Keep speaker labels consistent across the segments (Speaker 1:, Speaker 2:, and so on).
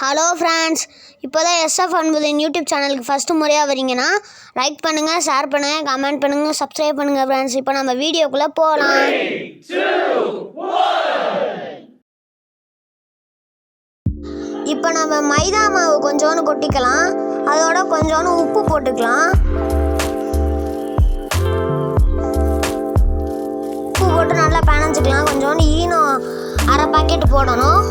Speaker 1: Hello friends இப்போ தான் SF அன்புதின் YouTube சேனலுக்கு ஃபஸ்ட்டு முறையாக வரீங்கன்னா லைக் பண்ணுங்கள் ஷேர் பண்ணுங்கள் கமெண்ட் பண்ணுங்கள் சப்ஸ்கிரைப் பண்ணுங்கள் ஃப்ரெண்ட்ஸ் இப்போ நம்ம வீடியோக்குள்ளே போகலாம் இப்போ நம்ம மைதா மாவு கொஞ்சோன்னு கொட்டிக்கலாம். அதோட கொஞ்சோன்னு உப்பு போட்டுக்கலாம். உப்பு போட்டு நல்லா பிணைஞ்சிக்கலாம். கொஞ்சோண்டு ஈனோ அரை பாக்கெட் போடணும்.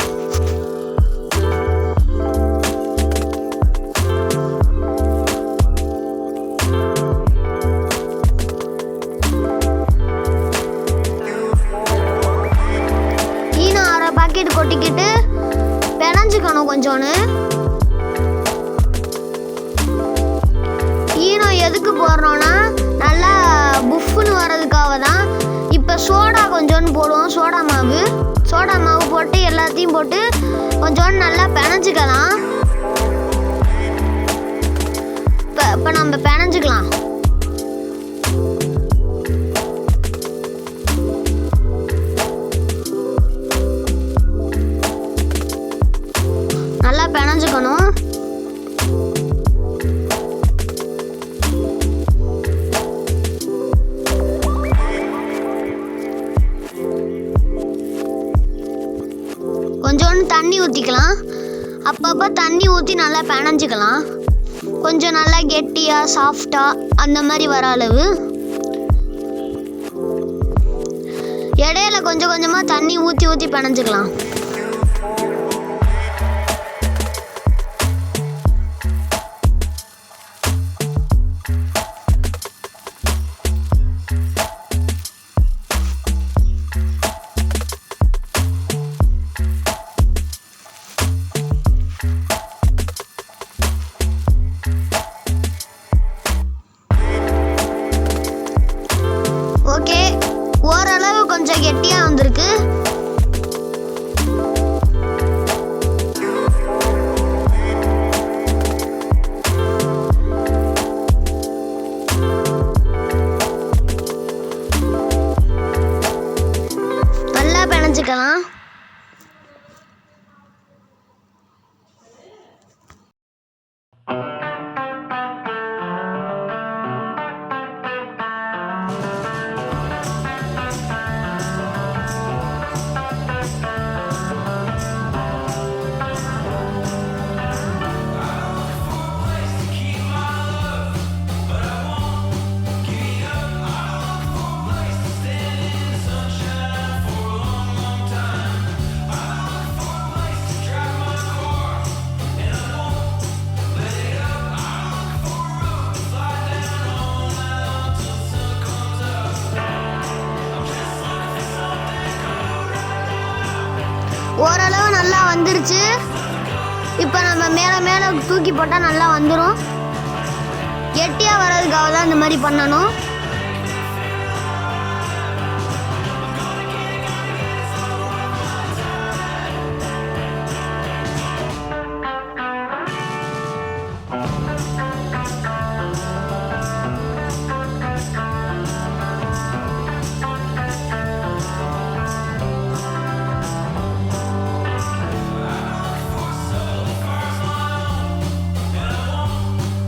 Speaker 1: பிணைஞ்சிக்கணும் கொஞ்சோன்னு. ஈனம் எதுக்கு போடுறோன்னா நல்லா புஃப்னு வர்றதுக்காக தான் இப்போ சோடா கொஞ்சோண்டு போடுவோம் சோடா மாவு. சோடா மாவு போட்டு எல்லாத்தையும் போட்டு கொஞ்சோண்டு நல்லா பெனஞ்சிக்கலாம். இப்போ இப்போ நம்ம பெனஞ்சிக்கலாம். கொஞ்சோண்டு தண்ணி ஊற்றிக்கலாம் அப்பப்போ தண்ணி ஊற்றி நல்லா பினஞ்சிக்கலாம் கொஞ்சம் நல்லா கெட்டியாக சாஃப்டாக அந்த மாதிரி வர அளவு. இடையில கொஞ்சம் கொஞ்சமாக தண்ணி ஊற்றி ஊற்றி பினஞ்சிக்கலாம் கெட்டியாக வந்திருக்கு. ஓரளவு நல்லா வந்துருச்சு. இப்போ நம்ம மேலே மேலே தூக்கி போட்டால் நல்லா வந்துடும் கெட்டியாக வர்றதுக்காக தான் இந்த மாதிரி பண்ணணும்.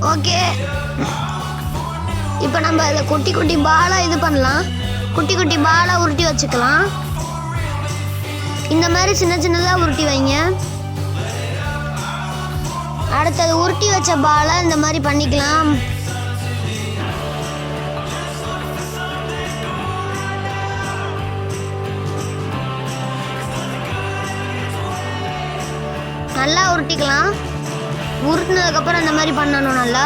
Speaker 1: ஓகே. இப்போ நம்ம இதை குட்டி குட்டி பாலாக இது பண்ணலாம். குட்டி குட்டி பாலாக உருட்டி வச்சுக்கலாம். இந்த மாதிரி சின்ன சின்னதாக உருட்டி வைங்க. அடுத்தது உருட்டி வச்ச பாலை இந்த மாதிரி பண்ணிக்கலாம். நல்லா உருட்டிக்கலாம். உருட்டினதுக்கப்புறம் இந்த மாதிரி பண்ணணும் நல்லா.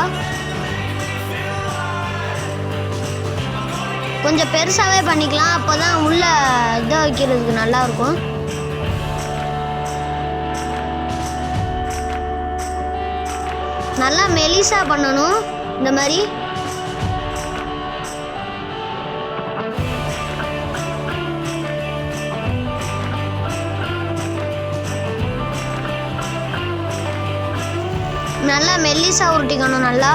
Speaker 1: கொஞ்சம் பெருசாகவே பண்ணிக்கலாம். அப்போ தான் உள்ளே இதை வைக்கிறதுக்கு நல்லா இருக்கும். நல்லா மெலிசாக பண்ணணும் இந்த மாதிரி. நல்லா மெல்லிசா உருட்டிக்கணும் நல்லா.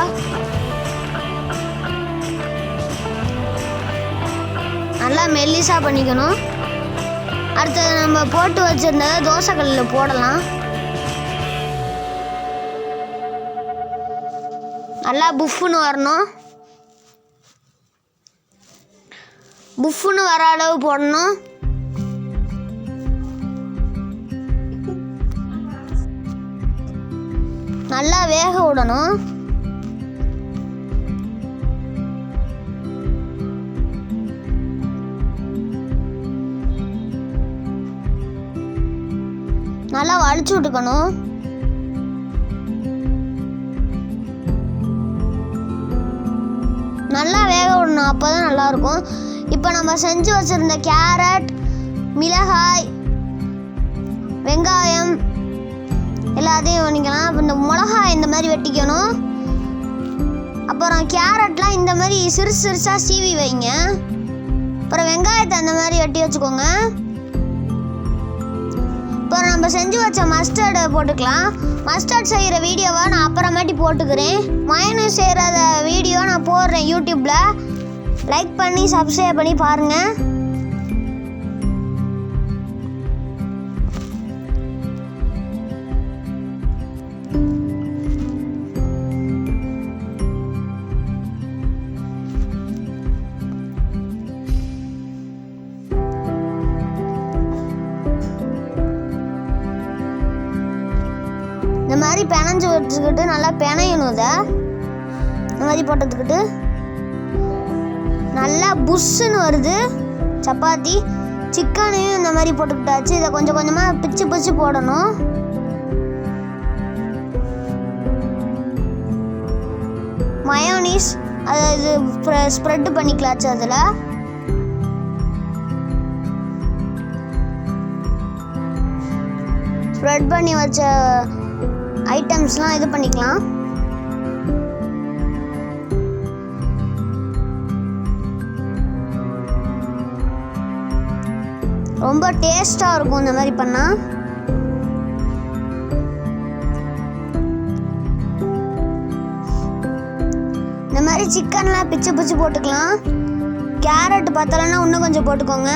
Speaker 1: நல்லா மெல்லிசா பண்ணிக்கணும். அடுத்தது நம்ம போட்டு வச்சுருந்ததை தோசைக்கல்லில் போடலாம். நல்லா புஃப்புன்னு வரணும். புஃப்புன்னு வர அளவு போடணும். நல்லா வேக விடணும். நல்லா வலிச்சு விட்டுக்கணும். நல்லா வேக விடணும் அப்போ தான் நல்லாயிருக்கும். இப்போ நம்ம செஞ்சு வச்சுருந்த கேரட் மிளகாய் வெங்காயம் எல்லாத்தையும் பண்ணிக்கலாம் அப்போ இந்த மிளகாய் இந்த மாதிரி வெட்டிக்கணும். அப்புறம் கேரட்லாம் இந்த மாதிரி சிறுசு சிறுசாக சீவி வைங்க. அப்புறம் வெங்காயத்தை அந்த மாதிரி வெட்டி வச்சுக்கோங்க. இப்போ நம்ம செஞ்சு வச்ச மஸ்டர்டு போட்டுக்கலாம். மஸ்டர்ட் செய்கிற வீடியோவை நான் அப்புறமேட்டி போட்டுக்கிறேன். மயனஸ் செய்கிறத வீடியோ நான் போடுறேன் யூடியூப்பில் லைக் பண்ணி சப்ஸ்கிரைப் பண்ணி பாருங்கள் மாதிரி பிணைஞ்சு வச்சுக்கிட்டு நல்லா பிணையணும் இதை. இந்த மாதிரி போட்டதுக்கிட்டு. நல்லா புஷ்ஷுன்னு வருது. சப்பாத்தி சிக்கனையும் இந்த மாதிரி போட்டுக்கிட்டாச்சு. இதை கொஞ்சம் கொஞ்சமாக பிச்சு பிச்சு போடணும். மயோனீஸ் அதை இது ஸ்ப்ரெட் பண்ணிக்கலாச்சு அதில். ஸ்ப்ரெட் பண்ணி வச்ச ஐட்டம்ஸ்லாம் இது பண்ணிக்கலாம். ரொம்ப டேஸ்டாக இருக்கும் இந்த மாதிரி பண்ணால் இந்த மாதிரி சிக்கன்லாம் பிச்சு பிச்சு போட்டுக்கலாம். கேரட் பத்தலைன்னா இன்னும் கொஞ்சம் போட்டுக்கோங்க.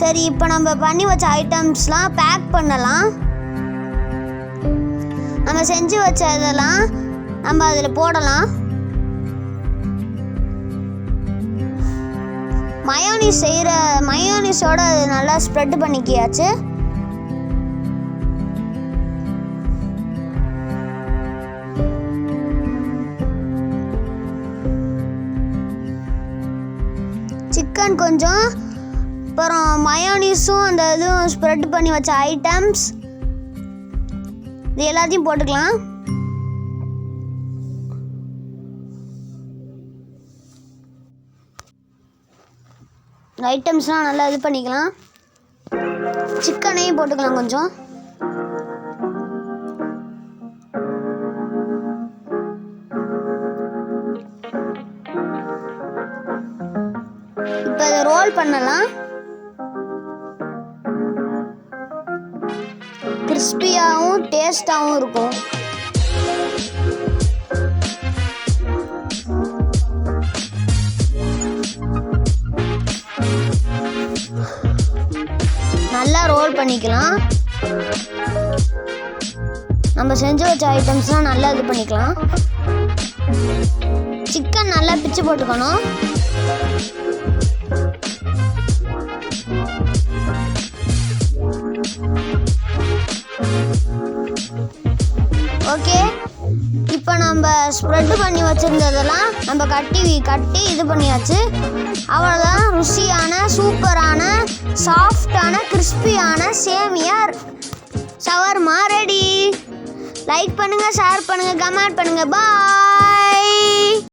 Speaker 1: சரி இப்போ நம்ம பண்ணி வச்ச ஐட்டம்ஸ்லாம் பேக் பண்ணலாம். நம்ம செஞ்சு வச்ச இதெல்லாம் நம்ம அதில் போடலாம். மயோனிஸ் செய்கிற மயோனிஸோட அது நல்லா ஸ்ப்ரெட் பண்ணிக்கியாச்சு. சிக்கன் கொஞ்சம் அப்புறம் மயோனிஸும் அந்த இதுவும் ஸ்ப்ரெட் பண்ணி வச்ச ஐட்டம்ஸ் இது எல்லாத்தையும் போட்டுக்கலாம். ஐட்டம்ஸ்லாம் நல்லா இது பண்ணிக்கலாம். சிக்கனையும் போட்டுக்கலாம் கொஞ்சம். இப்போ இதை ரோல் பண்ணலாம். கிறிஸ்பியாகவும் டேஸ்டாகவும் இருக்கும். நல்லா ரோல் பண்ணிக்கலாம். நம்ம செஞ்சு வச்ச ஐட்டம்ஸ்லாம் நல்லா இது பண்ணிக்கலாம். சிக்கன் நல்லா பிச்சு போட்டுக்கணும். நம்ம ஸ்ப்ரெட் பண்ணி வச்சுருந்ததெல்லாம் நம்ம கட்டி கட்டி இது பண்ணியாச்சு. அவ்வளோதான் ருசியான சூப்பரான சாஃப்டான கிறிஸ்பியான சேமியா சவர்மா ரெடி லைக் பண்ணுங்கள் ஷேர் பண்ணுங்கள் கமெண்ட் பண்ணுங்கள் பாய்